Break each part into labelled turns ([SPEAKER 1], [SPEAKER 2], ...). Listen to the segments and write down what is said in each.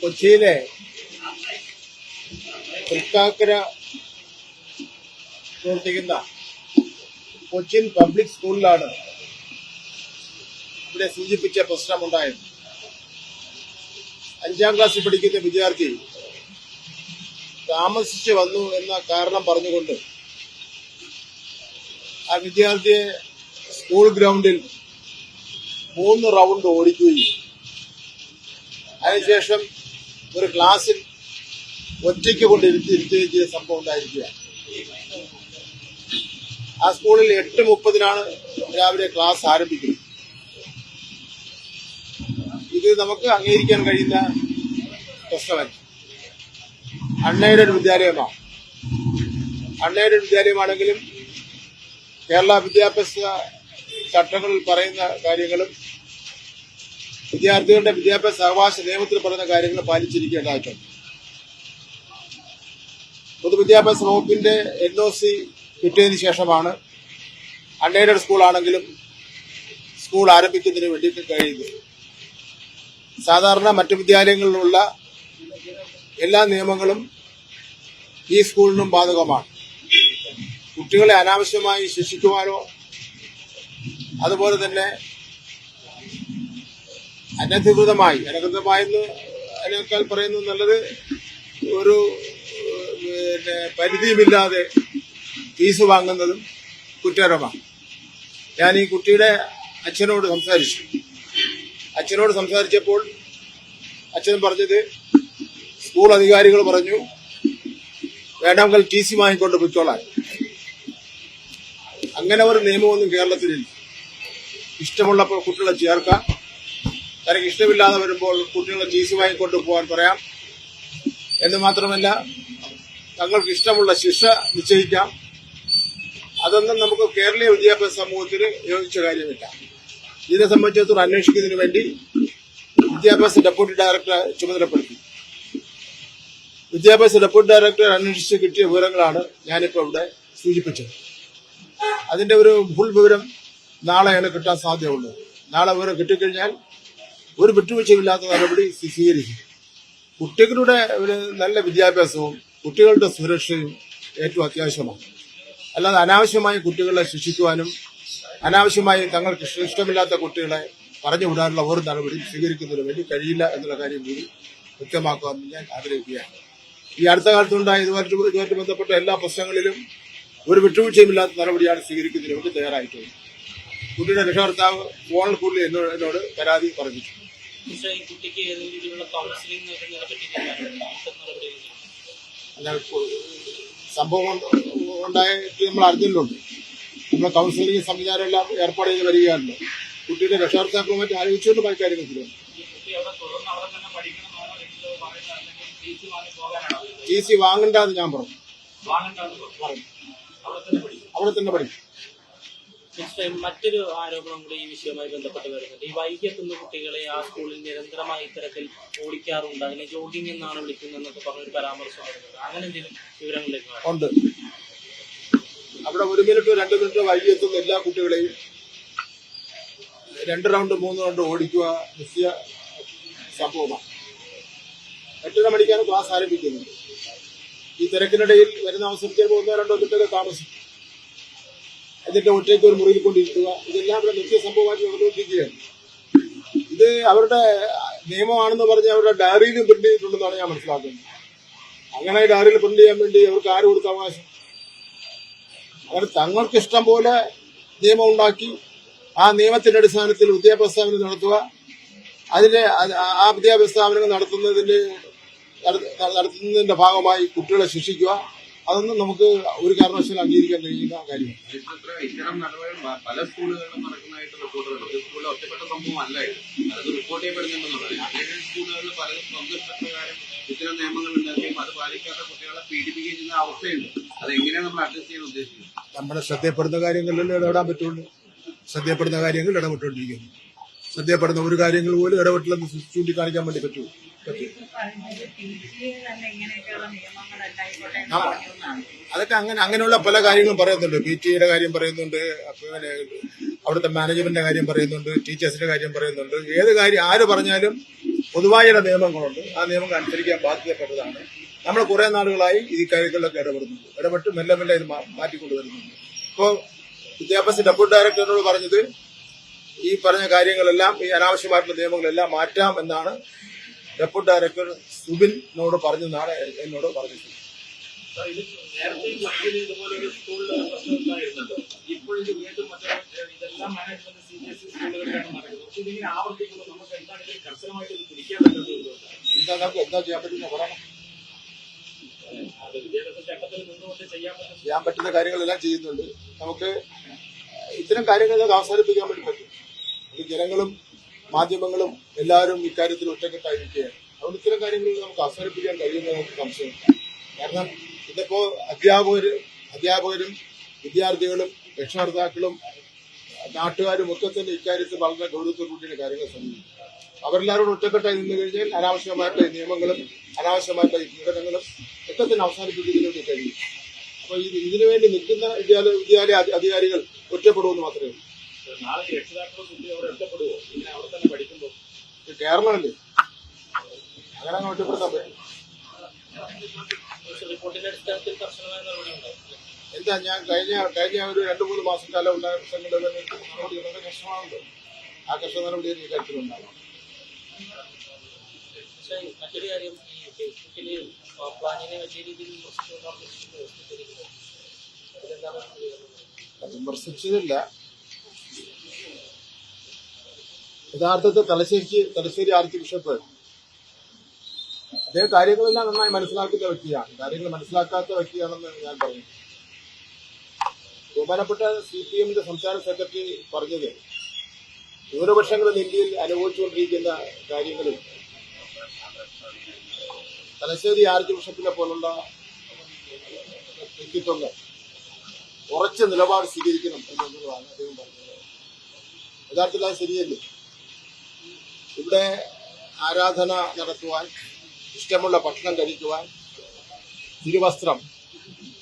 [SPEAKER 1] കൊച്ചിയിലെ തൃക്കാക്കര പ്രവർത്തിക്കുന്ന കൊച്ചിൻ പബ്ലിക് സ്കൂളിലാണ് ഇവിടെ സൂചിപ്പിച്ച പ്രശ്നമുണ്ടായത്. അഞ്ചാം ക്ലാസ്സിൽ പഠിക്കുന്ന വിദ്യാർത്ഥി താമസിച്ചു വന്നു എന്ന കാരണം പറഞ്ഞുകൊണ്ട് ആ വിദ്യാർത്ഥിയെ സ്കൂൾ ഗ്രൗണ്ടിൽ മൂന്ന് റൗണ്ട് ഓടിക്കുകയും അതിനുശേഷം ഒരു ക്ലാസ്സിൽ ഒറ്റയ്ക്ക് കൊണ്ട് ഇരുത്തുകയും ചെയ്ത സംഭവം ഉണ്ടായിരിക്കുകയാണ്. ആ സ്കൂളിൽ എട്ട് മുപ്പതിനാണ് രാവിലെ ക്ലാസ് ആരംഭിക്കുന്നത്. ഇത് നമുക്ക് അംഗീകരിക്കാൻ കഴിയുന്ന പ്രശ്നമല്ല. അൺഎയ്ഡഡ് വിദ്യാലയമാണ്. അൺഎയ്ഡഡ് വിദ്യാലയമാണെങ്കിലും കേരള വിദ്യാഭ്യാസ ചട്ടങ്ങളിൽ പറയുന്ന കാര്യങ്ങളും വിദ്യാർത്ഥികളുടെ വിദ്യാഭ്യാസ അവകാശ നിയമത്തിൽ പറയുന്ന കാര്യങ്ങൾ പാലിച്ചിരിക്കേണ്ടതായിട്ടുണ്ട്. പൊതുവിദ്യാഭ്യാസ വകുപ്പിന്റെ എൻ ഒ സി കിട്ടിയതിനു ശേഷമാണ് അൺഎയ്ഡഡ് സ്കൂളാണെങ്കിലും സ്കൂൾ ആരംഭിക്കുന്നതിന് വേണ്ടിയിട്ട് കഴിയുന്നത്. സാധാരണ മറ്റു വിദ്യാലയങ്ങളിലുള്ള എല്ലാ നിയമങ്ങളും ഈ സ്കൂളിനും ബാധകമാണ്. കുട്ടികളെ അനാവശ്യമായി ശിക്ഷിക്കുവാനോ അതുപോലെ തന്നെ അനധികൃതമായി അനധികൃതമായി എന്ന് അതിനേക്കാൾ പറയുന്നത് നല്ലത് ഒരു പിന്നെ പരിധിയുമില്ലാതെ ഫീസ് വാങ്ങുന്നതും കുറ്റകരമാണ്. ഞാൻ ഈ കുട്ടിയുടെ അച്ഛനോട് സംസാരിച്ചു. അച്ഛനോട് സംസാരിച്ചപ്പോൾ അച്ഛൻ പറഞ്ഞത് സ്കൂൾ അധികാരികൾ പറഞ്ഞു വേണമെങ്കിൽ ടി സി വാങ്ങിക്കൊണ്ട് പൊയ്ക്കോളാൻ. അങ്ങനെ ഒരു നിയമമൊന്നും കേരളത്തിലില്ല. ഇഷ്ടമുള്ളപ്പോൾ കുട്ടികളെ ചേർക്കാം തനിക്ക് ഇഷ്ടമില്ലാതെ വരുമ്പോൾ കുട്ടികളെ ടി വാങ്ങിക്കൊണ്ട് പോകാൻ പറയാം. എന്ന് മാത്രമല്ല തങ്ങൾക്ക് ഇഷ്ടമുള്ള ശിക്ഷ നിശ്ചയിക്കാം. അതൊന്നും നമുക്ക് കേരളീയ വിദ്യാഭ്യാസ സമൂഹത്തിന് യോജിച്ച കാര്യമില്ല. ഇതിനെ സംബന്ധിച്ചിടത്തോളം അന്വേഷിക്കുന്നതിന് വേണ്ടി വിദ്യാഭ്യാസ ഡെപ്യൂട്ടി ഡയറക്ടറെ ചുമതലപ്പെടുത്തി. വിദ്യാഭ്യാസ ഡെപ്യൂട്ടി ഡയറക്ടർ അന്വേഷിച്ച് കിട്ടിയ വിവരങ്ങളാണ് ഞാനിപ്പോൾ ഇവിടെ സൂചിപ്പിച്ചത്. അതിന്റെ ഒരു ഫുൾ വിവരം നാളെയാണ് കിട്ടാൻ സാധ്യതയുള്ളത്. നാളെ വിവരം കിട്ടിക്കഴിഞ്ഞാൽ ഒരു വിട്ടുവീഴ്ചയില്ലാത്ത നടപടി സ്വീ- സ്വീകരിക്കും. കുട്ടികളുടെ ഒരു നല്ല വിദ്യാഭ്യാസവും കുട്ടികളുടെ സുരക്ഷയും ഏറ്റവും അത്യാവശ്യമാണ്. അല്ലാതെ അനാവശ്യമായി കുട്ടികളെ ശിക്ഷിക്കുവാനും അനാവശ്യമായി തങ്ങൾക്ക് ഇഷ്ട- ഇഷ്ടമില്ലാത്ത കുട്ടികളെ പറഞ്ഞു വിടാനുള്ള ഒരു നടപടി സ്വീകരിക്കുന്നതിന് വേണ്ടി കഴിയില്ല എന്നുള്ള കാര്യം കൂടി വ്യക്തമാക്കുവാൻ ഞാൻ ആഗ്രഹിക്കുകയാണ്. ഈ അടുത്ത കാലത്തുണ്ടായ ഇതുമായിട്ട് ഇതുമായിട്ട് ബന്ധപ്പെട്ട എല്ലാ പ്രശ്നങ്ങളിലും ഒരു വിട്ടുവീഴ്ചയുമില്ലാത്ത നടപടിയാണ് സ്വീകരിക്കുന്നതിന് വേണ്ടി തയ്യാറായിട്ടുള്ളത് കുട്ടിയുടെ രക്ഷകർത്താവ് ഫോണിൽ കൂടുതൽ എന്നോട് പരാതി പറഞ്ഞിട്ടുണ്ട്.
[SPEAKER 2] പക്ഷേ ഈ കുട്ടിക്ക് ഏതെങ്കിലും രീതിയിലുള്ള കൗൺസിലിംഗ് നൽകുന്നതിനെ പറ്റി നടപടികൾ
[SPEAKER 1] അല്ല, ഇപ്പൊ സംഭവം ഉണ്ടായിട്ട് നമ്മൾ അറിഞ്ഞില്ലുണ്ട് നമ്മൾ കൗൺസിലിംഗ് സംവിധാനം എല്ലാം ഏർപ്പാട് ചെയ്ത് വരികയാണല്ലോ. കുട്ടിയുടെ രക്ഷകർത്താക്കളുമായിട്ട് ആലോചിച്ചുകൊണ്ട് പല കാര്യങ്ങൾ ചെയ്യണം ടി സി വാങ്ങണ്ടെന്ന് ഞാൻ പറഞ്ഞു.
[SPEAKER 2] അവിടെ തന്നെ പഠിക്കും. മറ്റൊരു ആരോപണം കൂടി ഈ വിഷയവുമായി ബന്ധപ്പെട്ട് വരുന്നുണ്ട്. ഈ വൈകിയെത്തുന്ന കുട്ടികളെ ആ സ്കൂളിൽ നിരന്തരമായി ഇത്തരത്തിൽ ഓടിക്കാറുണ്ട്. അതിനെ ജോഗിംഗ് എന്നാണ് വിളിക്കുന്നത് എന്നൊക്കെ പറഞ്ഞൊരു പരാമർശം വരുന്നത് അങ്ങനെ എന്തെങ്കിലും വിവരങ്ങളിലേക്ക്
[SPEAKER 1] ഉണ്ട്. അവിടെ ഒരു മിനിറ്റോ രണ്ട് മിനിറ്റോ വൈകി എത്തുന്ന എല്ലാ കുട്ടികളെയും രണ്ട് റൗണ്ട് മൂന്ന് റൗണ്ട് ഓടിക്കുക നിശ്ചയ സംഭവമാണ്. എട്ടര മണിക്കാണ് ക്ലാസ് ആരംഭിക്കുന്നത്. ഈ തിരക്കിനിടയിൽ വരുന്ന അവസരത്തിൽ ഒന്നോ രണ്ടോ കുട്ടികൾ താമസിക്കും. എന്നിട്ട് ഒറ്റയ്ക്ക് ഒരു മുറിയിൽ കൊണ്ടിരിക്കുക. ഇതെല്ലാം ഇവിടെ നിത്യ സംഭവമായിട്ട് നടന്നുകൊണ്ടിരിക്കുകയാണ്. ഇത് അവരുടെ നിയമമാണെന്ന് പറഞ്ഞ് അവരുടെ ഡയറിയിലും പ്രിന്റ് ചെയ്തിട്ടുണ്ടെന്നാണ് ഞാൻ മനസ്സിലാക്കുന്നത്. അങ്ങനെ ഡയറിയിൽ പ്രിന്റ് ചെയ്യാൻ വേണ്ടി അവർക്ക് ആര് കൊടുത്ത അവകാശം? അവർ തങ്ങൾക്ക് ഇഷ്ടം പോലെ നിയമം ഉണ്ടാക്കി ആ നിയമത്തിന്റെ അടിസ്ഥാനത്തിൽ വിദ്യാഭ്യാസ സ്ഥാപനം നടത്തുക അതിന്റെ ആ വിദ്യാഭ്യാസ സ്ഥാപനങ്ങൾ നടത്തുന്നതിന്റെ നടത്തുന്നതിന്റെ ഭാഗമായി കുട്ടികളെ ശിക്ഷിക്കുക അതൊന്നും നമുക്ക് ഒരു കാരണവശാലും അംഗീകരിക്കാൻ കഴിയുന്ന കാര്യമാണ്
[SPEAKER 3] ഇത്തരം നടപടികൾ പല സ്കൂളുകളിലും നടക്കുന്നതായിട്ട് റിപ്പോർട്ടുകളുണ്ട് സ്കൂളിൽ ഒറ്റപ്പെട്ട സംഭവം അല്ല ഇത്. അത് റിപ്പോർട്ട് ചെയ്യപ്പെടുന്നുണ്ടെന്നുള്ളത് ഏഴ് സ്കൂളുകളിൽ പലരും സ്വന്തം ഇഷ്ടപ്രകാരം ഇത്തരം നിയമങ്ങൾ ഉണ്ടാക്കുകയും അത് പാലിക്കാത്ത കുട്ടികളെ പീഡിപ്പിക്കുകയും ചെയ്യുന്ന അവസ്ഥയുണ്ട്. അത് എങ്ങനെയാണ് നമ്മൾ അഡ്ജസ്റ്റ് ചെയ്യാൻ ഉദ്ദേശിക്കുന്നത്?
[SPEAKER 1] നമ്മുടെ ശ്രദ്ധയപ്പെടുന്ന കാര്യങ്ങളിൽ ഇടപെടാൻ പറ്റുള്ളൂ. ശ്രദ്ധയപ്പെടുന്ന കാര്യങ്ങൾ ഇടപെട്ടുകൊണ്ടിരിക്കുന്നു. ശ്രദ്ധയപ്പെടുന്ന ഒരു കാര്യങ്ങൾ പോലും ഇടപെട്ടില്ലെന്ന് ചൂണ്ടിക്കാണിക്കാൻ വേണ്ടി പറ്റുമോ? അതൊക്കെ അങ്ങനെ അങ്ങനെയുള്ള പല കാര്യങ്ങളും പറയുന്നുണ്ട്. പി ടി എയുടെ കാര്യം പറയുന്നുണ്ട്. പിന്നെ അവിടുത്തെ മാനേജ്മെന്റിന്റെ കാര്യം പറയുന്നുണ്ട്. ടീച്ചേഴ്സിന്റെ കാര്യം പറയുന്നുണ്ട്. ഏത് കാര്യം ആര് പറഞ്ഞാലും പൊതുവായ നിയമങ്ങളുണ്ട്. ആ നിയമങ്ങൾ അനുസരിക്കാൻ ബാധ്യതപ്പെട്ടതാണ്. നമ്മൾ കുറെ നാളുകളായി ഈ കാര്യങ്ങളിലൊക്കെ ഇടപെടുന്നുണ്ട്. ഇടപെട്ട് മെല്ലെ മെല്ലെ ഇത് മാറ്റിക്കൊണ്ടുവരുന്നുണ്ട്. ഇപ്പോൾ വിദ്യാഭ്യാസ ഡെപ്യൂട്ടി ഡയറക്ടറിനോട് പറഞ്ഞത് ഈ പറഞ്ഞ കാര്യങ്ങളെല്ലാം ഈ അനാവശ്യമായിട്ടുള്ള നിയമങ്ങളെല്ലാം മാറ്റാം എന്നാണ് ഡെപ്യൂട്ടി ഡയറക്ടർ സുബിനോട് നാളെ എന്നോട്
[SPEAKER 3] പറഞ്ഞു. സ്കൂളുകളിലാണ് നടക്കുന്നത്. പക്ഷെ നമുക്ക്
[SPEAKER 1] എന്താ എന്താ ചെയ്യാൻ പറ്റുന്ന പറയണം
[SPEAKER 3] ചെയ്യാൻ
[SPEAKER 1] കാര്യങ്ങളെല്ലാം ചെയ്യുന്നുണ്ട്. നമുക്ക് ഇത്തരം കാര്യങ്ങളൊക്കെ അവസാനിപ്പിക്കാൻ വേണ്ടി പറ്റും ജനങ്ങളും മാധ്യമങ്ങളും എല്ലാവരും ഇക്കാര്യത്തിൽ ഒറ്റക്കെട്ടായിരിക്കുകയാണ്. അതുകൊണ്ട് ഇത്തരം കാര്യങ്ങൾ നമുക്ക് അവസാനിപ്പിക്കാൻ കഴിയുന്ന നമുക്ക് സംശയമില്ല കാരണം ഇതിപ്പോ അധ്യാപകര് അധ്യാപകരും വിദ്യാർത്ഥികളും രക്ഷകർത്താക്കളും നാട്ടുകാരും ഒക്കെ തന്നെ ഇക്കാര്യത്തിൽ വളരെ ഗൗരവത്തോടുകൂടിയാണ് കാര്യങ്ങൾ സമീപിക്കുന്നത് അവരെല്ലാവരോടും ഒറ്റക്കെട്ടായി നിന്ന് കഴിഞ്ഞാൽ അനാവശ്യമായിട്ടുള്ള നിയമങ്ങളും അനാവശ്യമായിട്ടുള്ള പീഡനങ്ങളും ഒക്കെ തന്നെ അവസാനിപ്പിക്കുന്നതിനോട് കഴിയും. അപ്പൊ ഇതിനുവേണ്ടി ഇതിനു വേണ്ടി നിൽക്കുന്ന വിദ്യാലയ വിദ്യാലയ അധികാരികൾ ഒറ്റപ്പെടുമെന്ന് മാത്രമേ ഉള്ളൂ.
[SPEAKER 3] നാളെ രക്ഷിതാക്കളും കുട്ടിയും അവിടെ ഇഷ്ടപ്പെടുവോ ഇങ്ങനെ അവിടെ തന്നെ പഠിക്കുമ്പോൾ
[SPEAKER 1] കേരളമല്ലേ അങ്ങനെ അങ്ങ് ഒറ്റപ്പെടുത്താൻ പറ്റും.
[SPEAKER 2] റിപ്പോർട്ടിന്റെ അടിസ്ഥാനത്തിൽ കർശനമായ നടപടി ഉണ്ടാവും
[SPEAKER 1] എന്താ ഞാൻ കഴിഞ്ഞ കഴിഞ്ഞ ഒരു രണ്ടു മൂന്ന് മാസം കാലം ഉണ്ടായ പ്രശ്നങ്ങളുടെ നടപടി വളരെ കഷ്ടമാണല്ലോ ആ കർഷക നടപടി എനിക്ക് കാര്യത്തിലുണ്ടാകും
[SPEAKER 2] പക്ഷേ മറ്റൊരു കാര്യം ഈ ഫേസ്ബുക്കിൽ പ്ലാനിനെ വലിയ രീതിയിൽ വിമർശിച്ചുകൊണ്ടാണ് പ്രതികരണം?
[SPEAKER 1] വിമർശിച്ചതില്ല. യഥാർത്ഥത്തിൽ തലശ്ശേരി തലശ്ശേരി ആർച്ച് ബിഷപ്പ് അദ്ദേഹം കാര്യങ്ങളെല്ലാം നന്നായി മനസ്സിലാക്കുന്ന വ്യക്തിയാണ്. കാര്യങ്ങൾ മനസ്സിലാക്കാത്ത വ്യക്തിയാണെന്ന് ഞാൻ പറഞ്ഞു. ബഹുമാനപ്പെട്ട സി പി എമ്മിന്റെ സംസ്ഥാന സെക്രട്ടറി പറഞ്ഞത് ന്യൂനപക്ഷങ്ങളും ഇന്ത്യയിൽ അനുഭവിച്ചുകൊണ്ടിരിക്കുന്ന കാര്യങ്ങളിൽ തലശ്ശേരി ആർച്ച് ബിഷപ്പിനെ പോലുള്ള വ്യക്തിത്വങ്ങൾ ഉറച്ച നിലപാട് സ്വീകരിക്കണം എന്നുള്ളതാണ് അദ്ദേഹം പറഞ്ഞത്. യഥാർത്ഥത്തിൽ അത് ശരിയല്ലേ? ഇവിടെ ആരാധന നടത്തുവാൻ ഇഷ്ടമുള്ള ഭക്ഷണം കഴിക്കുവാൻ തിരുവസ്ത്രം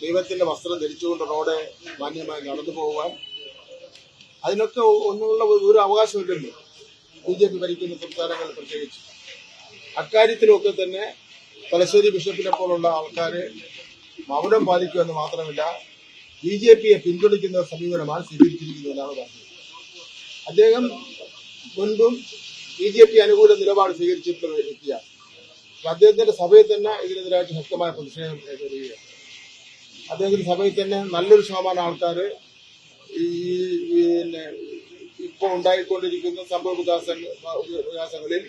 [SPEAKER 1] ദൈവത്തിന്റെ വസ്ത്രം ധരിച്ചുകൊണ്ട് റോഡ് മാന്യമായി നടന്നു പോകുവാൻ അതിനൊക്കെ ഒന്നുള്ള ഒരു അവകാശമില്ലല്ലോ. ബി ജെ പി ഭരിക്കുന്ന സംസ്ഥാനങ്ങൾ പ്രത്യേകിച്ച്. അക്കാര്യത്തിലൊക്കെ തന്നെ തലശ്ശേരി ബിഷപ്പിനെ പോലുള്ള ആൾക്കാര് മൗനം പാലിക്കുക എന്ന് മാത്രമല്ല ബി ജെ പിയെ പിന്തുണയ്ക്കുന്ന സമീപനമാണ് സ്വീകരിച്ചിരിക്കുന്നതെന്നാണ് പറഞ്ഞത്. അദ്ദേഹം മുൻപും ബി ജെ പി അനുകൂല നിലപാട് സ്വീകരിച്ചിട്ടുള്ള വ്യക്തിയാണ്. അദ്ദേഹത്തിന്റെ സഭയിൽ തന്നെ ഇതിനെതിരായിട്ട് ശക്തമായ പ്രതിഷേധം വരികയാണ് അദ്ദേഹത്തിന്റെ സഭയിൽ തന്നെ നല്ലൊരു ശതമാനം ആൾക്കാർ ഈ പിന്നെ ഇപ്പോൾ ഉണ്ടായിക്കൊണ്ടിരിക്കുന്ന സംഭവ വികാസ വികാസങ്ങളിൽ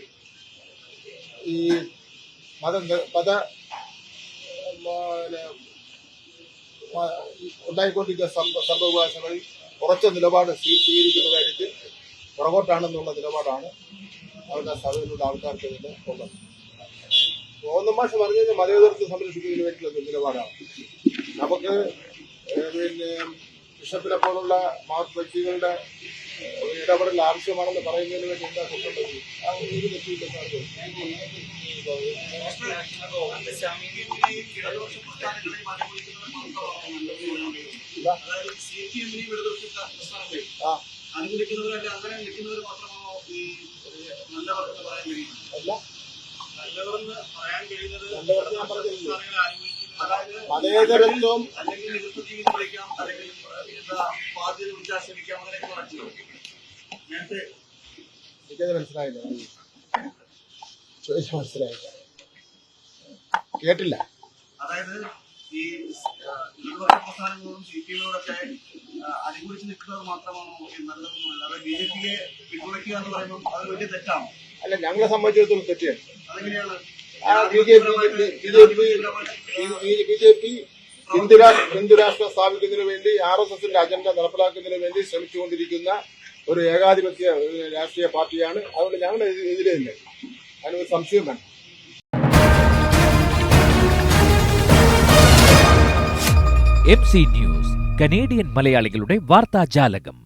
[SPEAKER 1] ഈ മത മത ഉണ്ടായിക്കൊണ്ടിരിക്കുന്ന സംഭ- സംഭവ വികാസങ്ങളിൽ ഉറച്ച നിലപാട് സ്വീ- സ്വീകരിക്കുന്ന കാര്യത്തിൽ പുറകോട്ടാണെന്നുള്ള നിലപാടാണ് അവരുടെ സഭയിലുള്ള ആൾക്കാർക്ക് തന്നെ ഉള്ളത് ഗോവിന്ദ മാഷ് പറഞ്ഞു കഴിഞ്ഞാൽ മതേതരത്വം സംരക്ഷിക്കുന്നതിന് വേണ്ടിയിട്ടുള്ള നിലപാടാണ്. നമുക്ക് പിന്നെ ബിഷപ്പിനെ പോലുള്ള മഹത് വ്യക്തികളുടെ ഇടപെടൽ ആവശ്യമാണെന്ന് പറയുന്നതിന് വേണ്ടി എന്താ കൊണ്ടുള്ളത് ആ ഒരു
[SPEAKER 3] അനുകൂലിക്കുന്നവരല്ല അങ്ങനെ നിൽക്കുന്നവർ
[SPEAKER 1] മതേതരത്വം
[SPEAKER 3] അല്ലെങ്കിൽ നേതൃത്വ ജീവിതം വിളിക്കാം. അല്ലെങ്കിൽ എന്താ ബാധ്യത വിളിച്ചാൽ ശ്രമിക്കാം അങ്ങനെയൊക്കെ പറഞ്ഞു നേരത്തെ
[SPEAKER 1] എനിക്കത് മനസ്സിലായില്ല. ചോദിച്ച മനസ്സിലായില്ല. കേട്ടില്ല.
[SPEAKER 3] അതായത് ഈ ഇടതുപക്ഷ പ്രസ്ഥാനങ്ങളോടും സി പി എമ്മിനോടൊക്കെ അനുകൂലിച്ച് നിൽക്കുന്നത് മാത്രമാണോ ഈ നല്ലതെന്ന് പറയുന്നത്? അതായത് ബി ജെ പിയെ പിന്തുണയ്ക്കുക എന്ന് പറയുമ്പോൾ അത് വലിയ തെറ്റാണോ?
[SPEAKER 1] അല്ല ഞങ്ങളെ സംബന്ധിച്ചിടത്തോളം തെറ്റിയാണ്.
[SPEAKER 3] ആ
[SPEAKER 1] B J P B J P B J P ഹിന്ദുരാ ഹിന്ദുരാഷ്ട്രം സ്ഥാപിക്കുന്നതിന് വേണ്ടി ആർ എസ് എസിന്റെ അജണ്ട നടപ്പിലാക്കുന്നതിന് വേണ്ടി ശ്രമിച്ചുകൊണ്ടിരിക്കുന്ന ഒരു ഏകാധിപത്യ രാഷ്ട്രീയ പാർട്ടിയാണ്. അതുകൊണ്ട് ഞങ്ങൾ എതിരെ തന്നെ അതിനൊരു സംശയം വേണം.
[SPEAKER 4] എം സി ന്യൂസ് കനേഡിയൻ മലയാളികളുടെ വാർത്താജാലകം.